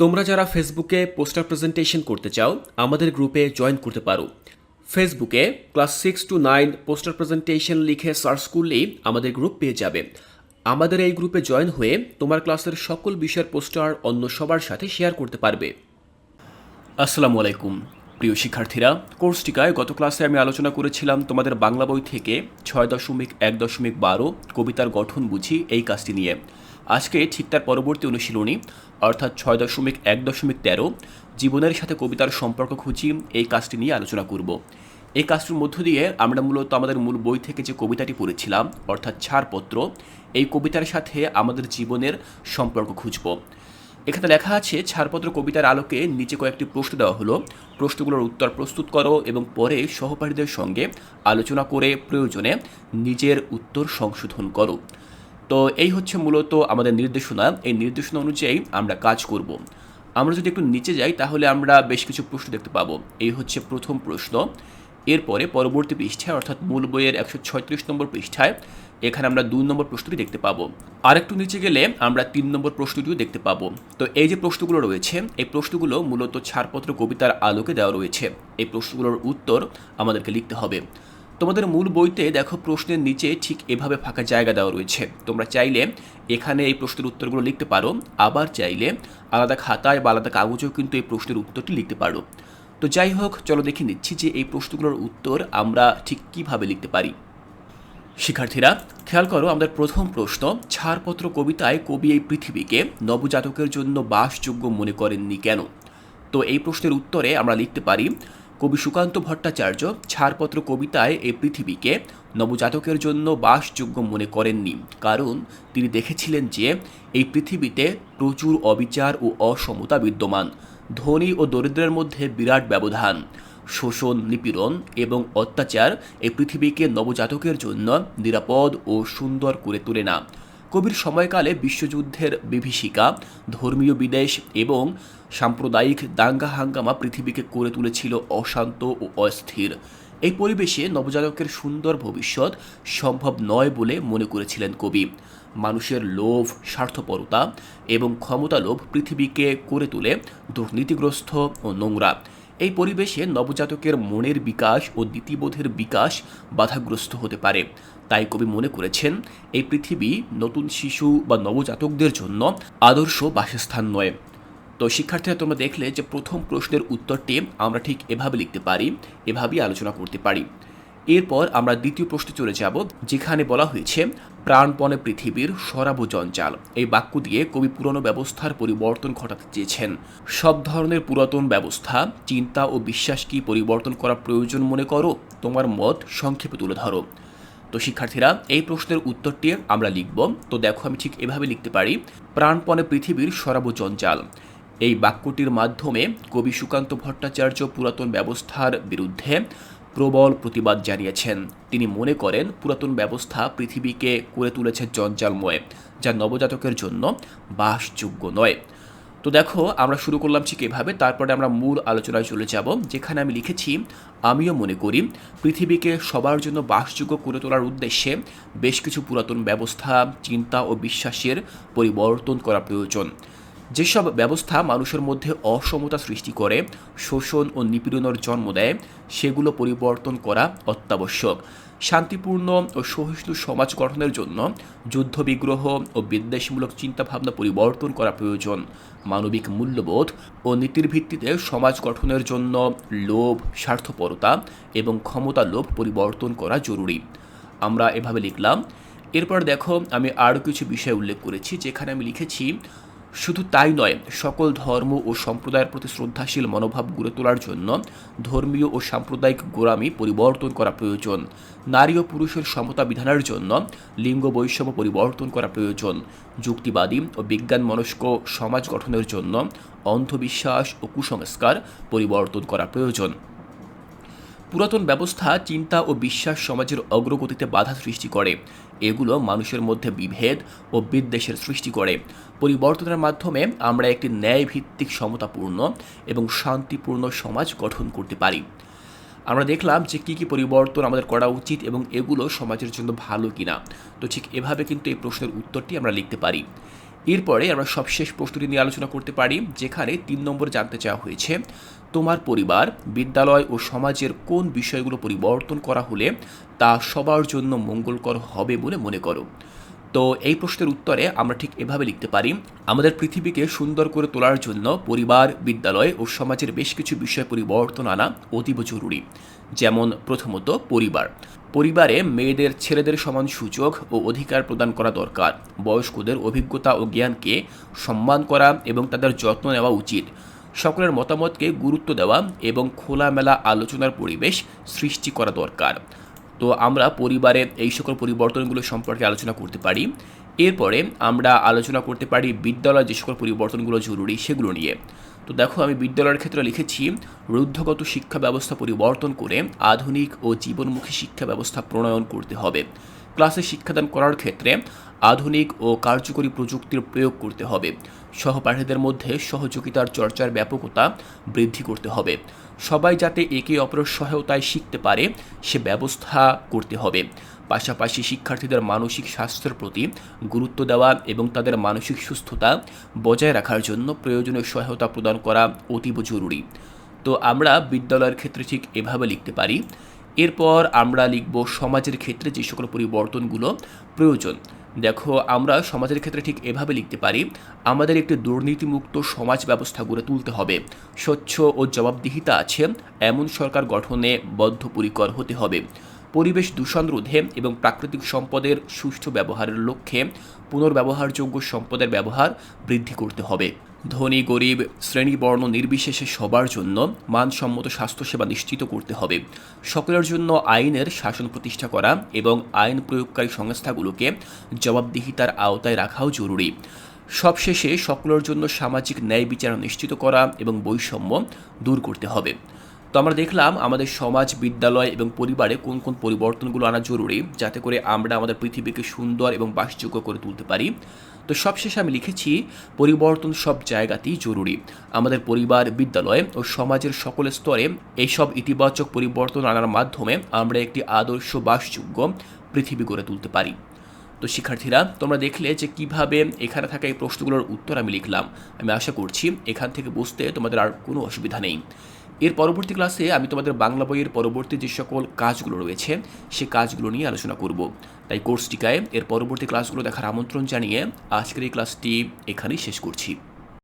তোমরা যারা ফেসবুকে পোস্টার প্রেজেন্টেশন করতে চাও, আমাদের গ্রুপে জয়েন করতে পারো। ফেসবুকে class six to nine poster presentation লিখে সার্চ করলেই আমাদের গ্রুপ পেয়ে যাবে। আমাদের এই গ্রুপে জয়েন হয়ে তোমার ক্লাসের সকল বিষয়ের পোস্টার অন্য সবার সাথে শেয়ার করতে পারবে। আসসালামু আলাইকুম। প্রিয় শিক্ষার্থীরা কোর্স টিকায় গত ক্লাসে আমি আলোচনা করেছিলাম তোমাদের বাংলা বই থেকে ছয় দশমিক এক দশমিক বারো কবিতার গঠন বুঝি এই কাজটি নিয়ে। আজকে ঠিক তার পরবর্তী অনুশীলনী, অর্থাৎ ছয় দশমিক এক দশমিক তেরো, জীবনের সাথে কবিতার সম্পর্ক খুঁজি এই কাজটি নিয়ে আলোচনা করব। এই কাজটির মধ্য দিয়ে আমরা মূলত আমাদের মূল বই থেকে যে কবিতাটি পড়েছিলাম, অর্থাৎ ছাড়পত্র, এই কবিতার সাথে আমাদের জীবনের সম্পর্ক খুঁজব। এখানে লেখা আছে, ছাড়পত্র কবিতার আলোকে নিচে কয়েকটি প্রশ্ন দেওয়া হলো। প্রশ্নগুলোর উত্তর প্রস্তুত করো এবং পরে সহপাঠীদের সঙ্গে আলোচনা করে প্রয়োজনে নিজের উত্তর সংশোধন করো। তো এই হচ্ছে মূলত আমাদের নির্দেশনা। এই নির্দেশনা অনুযায়ী আমরা কাজ করব। আমরা যদি একটু নিচে যাই, তাহলে আমরা বেশ কিছু প্রশ্ন দেখতে পাবো। এই হচ্ছে প্রথম প্রশ্ন। এরপরে পরবর্তী পৃষ্ঠায়, অর্থাৎ মূল বইয়ের একশো ছয়ত্রিশ নম্বর পৃষ্ঠায়, এখানে আমরা দুই নম্বর প্রশ্নটি দেখতে পাবো। আরেকটু নিচে গেলে আমরা তিন নম্বর প্রশ্নটিও দেখতে পাবো। তো এই যে প্রশ্নগুলো রয়েছে, এই প্রশ্নগুলো মূলত ছাড়পত্র কবিতার আলোকে দেওয়া রয়েছে। এই প্রশ্নগুলোর উত্তর আমাদেরকে লিখতে হবে। তোমাদের মূল বইতে দেখো প্রশ্নের নিচে ঠিক এভাবে ফাঁকা জায়গা দেওয়া রয়েছে। তোমরা চাইলে এখানে এই প্রশ্নের উত্তরগুলো লিখতে পারো, আবার চাইলে আলাদা খাতায় বা আলাদা কাগজেও কিন্তু এই প্রশ্নের উত্তরটি লিখতে পারো। তো যাই হোক, চলো দেখে নিচ্ছি যে এই প্রশ্নগুলোর উত্তর আমরা ঠিক কীভাবে লিখতে পারি। শিক্ষার্থীরা, খেয়াল করো আমাদের প্রথম প্রশ্ন, ছাড়পত্র কবিতায় কবি এই পৃথিবীকে নবজাতকের জন্য বাসযোগ্য মনে করেননি কেন? তো এই প্রশ্নের উত্তরে আমরা লিখতে পারি কবি সুকান্ত ভট্টাচার্য ছাড়পত্র কবিতায় এই পৃথিবীকে নবজাতকের জন্য বাসযোগ্য মনে করেননি। কারণ তিনি দেখেছিলেন যে, এই পৃথিবীতে প্রচুর অবিচার ও অসমতা বিদ্যমান। ধনী ও দরিদ্রের মধ্যে বিরাট ব্যবধান। শোষণ, নিপীড়ন এবং অত্যাচার এই পৃথিবীকে নবজাতকের জন্য নিরাপদ ও সুন্দর করে তোলে না। কবির সময়কালে বিশ্বযুদ্ধের বিভীষিকা, ধর্মীয় বিদেশ এবং সাম্প্রদায়িক দাঙ্গা হাঙ্গামা পৃথিবীকে করে তুলেছিল অশান্ত ও অস্থির। এই পরিবেশে নবজাতকের সুন্দর ভবিষ্যৎ সম্ভব নয় বলে মনে করেছিলেন কবি। মানুষের লোভ, স্বার্থপরতা এবং ক্ষমতা লোভ পৃথিবীকে করে তোলে দুর্নীতিগ্রস্ত ও নোংরা। এই পরিবেশে নবজাতকের মনের বিকাশ ও নীতিবোধের বিকাশ বাধাগ্রস্ত হতে পারে। তাই কবি মনে করেছেন, এই পৃথিবী নতুন শিশু বা নবজাতকদের জন্য আদর্শ বাসস্থান নয়। তো শিক্ষার্থীরা, তোমরা দেখলে যে প্রথম প্রশ্নের উত্তরটি আমরা ঠিক এভাবে লিখতে পারি, এভাবেই আলোচনা করতে পারি। এরপর আমরা দ্বিতীয় প্রশ্নে চলে যাব, যেখানে বলা হয়েছে, প্রাণপণে পৃথিবীর সরাব জঞ্জাল। এই বাক্য দিয়ে কবি পুরনো ব্যবস্থার পরিবর্তন ঘটাতে চেয়েছেন। সব ধরনের পুরাতন ব্যবস্থা, চিন্তা ও বিশ্বাস কি পরিবর্তন করা প্রয়োজন মনে করো? তোমার মত সংক্ষেপে তুলে ধরো। তো শিক্ষার্থীরা, এই প্রশ্নের উত্তরটি আমরা লিখব। তো দেখো আমি ঠিক এভাবে লিখতে পারি। প্রাণপণে পৃথিবীর সরাব জঞ্জাল এই বাক্যটির মাধ্যমে কবি সুকান্ত ভট্টাচার্য পুরাতন ব্যবস্থার বিরুদ্ধে প্রবল প্রতিবাদ জানিয়েছেন। তিনি মনে করেন, পুরাতন ব্যবস্থা পৃথিবীকে করে তুলেছে জঞ্জালময়, যা নবজাতকের জন্য বাসযোগ্য নয়। তো দেখো, আমরা শুরু করলাম ঠিক এভাবে, তারপরে আমরা মূল আলোচনায় চলে যাব, যেখানে আমি লিখেছি, আমিও মনে করি পৃথিবীকে সবার জন্য বাসযোগ্য করে তোলার উদ্দেশ্যে বেশ কিছু পুরাতন ব্যবস্থা, চিন্তা ও বিশ্বাসের পরিবর্তন করা প্রয়োজন। যেসব ব্যবস্থা মানুষের মধ্যে অসমতা সৃষ্টি করে, শোষণ ও নিপীড়নের জন্ম দেয়, সেগুলো পরিবর্তন করা অত্যাবশ্যক। শান্তিপূর্ণ ও সহিষ্ণু সমাজ গঠনের জন্য যুদ্ধ বিগ্রহ ও বিদ্বেষমূলক চিন্তাভাবনা পরিবর্তন করা প্রয়োজন। মানবিক মূল্যবোধ ও নীতির ভিত্তিতে সমাজ গঠনের জন্য লোভ, স্বার্থপরতা এবং ক্ষমতা লোভ পরিবর্তন করা জরুরি। আমরা এভাবে লিখলাম। এরপর দেখো, আমি আরও কিছু বিষয় উল্লেখ করেছি, যেখানে আমি লিখেছি শুধু তাই নয়, সকল ধর্ম ও সম্প্রদায়ের প্রতি শ্রদ্ধাশীল মনোভাব গড়ে তোলার জন্য ধর্মীয় ও সাম্প্রদায়িক গোড়ামি পরিবর্তন করা প্রয়োজন। নারী ও পুরুষের সমতা বিধানের জন্য লিঙ্গ বৈষম্য পরিবর্তন করা প্রয়োজন। যুক্তিবাদী ও বিজ্ঞান মনস্ক সমাজ গঠনের জন্য অন্ধবিশ্বাস ও কুসংস্কার পরিবর্তন করা প্রয়োজন। পুরাতন ব্যবস্থা চিন্তা ও বিশ্বাস সমাজের অগ্রগতিতে বাধা সৃষ্টি করে। এগুলো মানুষের মধ্যে বিভেদ ও বিদ্বেষের সৃষ্টি করে। পরিবর্তনের মাধ্যমে আমরা একটি ন্যায়ভিত্তিক সমতাপূর্ণ এবং শান্তিপূর্ণ সমাজ গঠন করতে পারি। আমরা দেখলাম যে কী কী পরিবর্তন আমাদের করা উচিত এবং এগুলো সমাজের জন্য ভালো কিনা। তো ঠিক এভাবে কিন্তু এই প্রশ্নের উত্তরটি আমরা লিখতে পারি। এরপরে আমরা সবশেষ প্রস্তুতি নিয়ে আলোচনা করতে পারি, যেখানে তিন নম্বর জানতে চাওয়া হয়েছে, তোমার পরিবার, বিদ্যালয় ও সমাজের কোন বিষয়গুলো পরিবর্তন করা হলে তা সবার জন্য মঙ্গলকর হবে বলে মনে করো? তো এই প্রশ্নের উত্তরে আমরা ঠিক এভাবে লিখতে পারি, আমাদের পৃথিবীকে সুন্দর করে তোলার জন্য পরিবার, বিদ্যালয় ও সমাজের বেশ কিছু বিষয় পরিবর্তন আনা অতীব জরুরি। যেমন প্রথমত পরিবার। পরিবারে মেয়েদের ছেলেদের সমান সুযোগ ও অধিকার প্রদান করা দরকার। বয়স্কদের অভিজ্ঞতা ও জ্ঞানকে সম্মান করা এবং তাদের যত্ন নেওয়া উচিত। সকলের মতামতকে গুরুত্ব দেওয়া এবং খোলামেলা আলোচনার পরিবেশ সৃষ্টি করা দরকার। তো আমরা পরিবারে এই সকল পরিবর্তনগুলো সম্পর্কে আলোচনা করতে পারি। এরপরে আমরা আলোচনা করতে পারি বিদ্যালয়ে যে সকল পরিবর্তনগুলো জরুরি সেগুলো নিয়ে। তো দেখো আমি বিদ্যালয়ের ক্ষেত্রে লিখেছি, রুদ্ধগত শিক্ষা ব্যবস্থা পরিবর্তন করে আধুনিক ও জীবনমুখী শিক্ষা ব্যবস্থা প্রণয়ন করতে হবে। ক্লাসে শিক্ষাদান করার ক্ষেত্রে আধুনিক ও কার্যকরী প্রযুক্তির প্রয়োগ করতে হবে। সহপাঠীদের মধ্যে সহযোগিতার চর্চার ব্যাপকতা বৃদ্ধি করতে হবে। সবাই যাতে একে অপরের সহায়তায় শিখতে পারে, সে ব্যবস্থা করতে হবে। পাশাপাশি শিক্ষার্থীদের মানসিক স্বাস্থ্যের প্রতি গুরুত্ব দেওয়া এবং তাদের মানসিক সুস্থতা বজায় রাখার জন্য প্রয়োজনীয় সহায়তা প্রদান করা অতীব জরুরি। তো আমরা বিদ্যালয়ের ক্ষেত্রে ঠিক এভাবে লিখতে পারি। এরপর আমরা লিখব সমাজের ক্ষেত্রে যে সকল পরিবর্তনগুলো প্রয়োজন দেখো, আমরা সমাজের ক্ষেত্রে ঠিক এভাবে লিখতে পারি, আমাদের একটি দুর্নীতিমুক্ত সমাজ ব্যবস্থা গড়ে তুলতে হবে। স্বচ্ছ ও জবাবদিহিতা আছে, এমন সরকার গঠনে বদ্ধপরিকর হতে হবে। পরিবেশ দূষণ রোধে এবং প্রাকৃতিক সম্পদের সুষ্ঠু ব্যবহারের লক্ষ্যে পুনর্ব্যবহারযোগ্য সম্পদের ব্যবহার বৃদ্ধি করতে হবে। ধনী, গরিব, শ্রেণীবর্ণ, নির্বিশেষে সবার জন্য মানসম্মত স্বাস্থ্যসেবা নিশ্চিত করতে হবে। সকলের জন্য আইনের শাসন প্রতিষ্ঠা করা এবং আইন প্রয়োগকারী সংস্থাগুলোকে জবাবদিহিতার আওতায় রাখাও জরুরি। সবশেষে সকলের জন্য সামাজিক ন্যায় বিচার নিশ্চিত করা এবং বৈষম্য দূর করতে হবে। তো আমরা দেখলাম আমাদের সমাজ, বিদ্যালয় এবং পরিবারে কোন কোন পরিবর্তনগুলো আনা জরুরি, যাতে করে আমরা আমাদের পৃথিবীকে সুন্দর এবং বাসযোগ্য করে তুলতে পারি। তো সবশেষে আমি লিখেছি, পরিবর্তন সব জায়গাতেই জরুরি। আমাদের পরিবার, বিদ্যালয় ও সমাজের সকল স্তরে এইসব ইতিবাচক পরিবর্তন আনার মাধ্যমে আমরা একটি আদর্শ বাসযোগ্য পৃথিবী গড়ে তুলতে পারি। তো শিক্ষার্থীরা, তোমরা দেখলে যে কীভাবে এখানে থাকা এই প্রশ্নগুলোর উত্তর আমি লিখলাম। আমি আশা করছি এখান থেকে বুঝতে তোমাদের আর কোনো অসুবিধা নেই। এর পরবর্তী ক্লাসে আমি তোমাদের বাংলা বইয়ের পরবর্তী যে সকল কাজগুলো রয়েছে, সে কাজগুলো নিয়ে আলোচনা করব। তাই কোর্সটিকায় এর পরবর্তী ক্লাসগুলো দেখার আমন্ত্রণ জানিয়ে আজকের এই ক্লাসটি এখানেই শেষ করছি।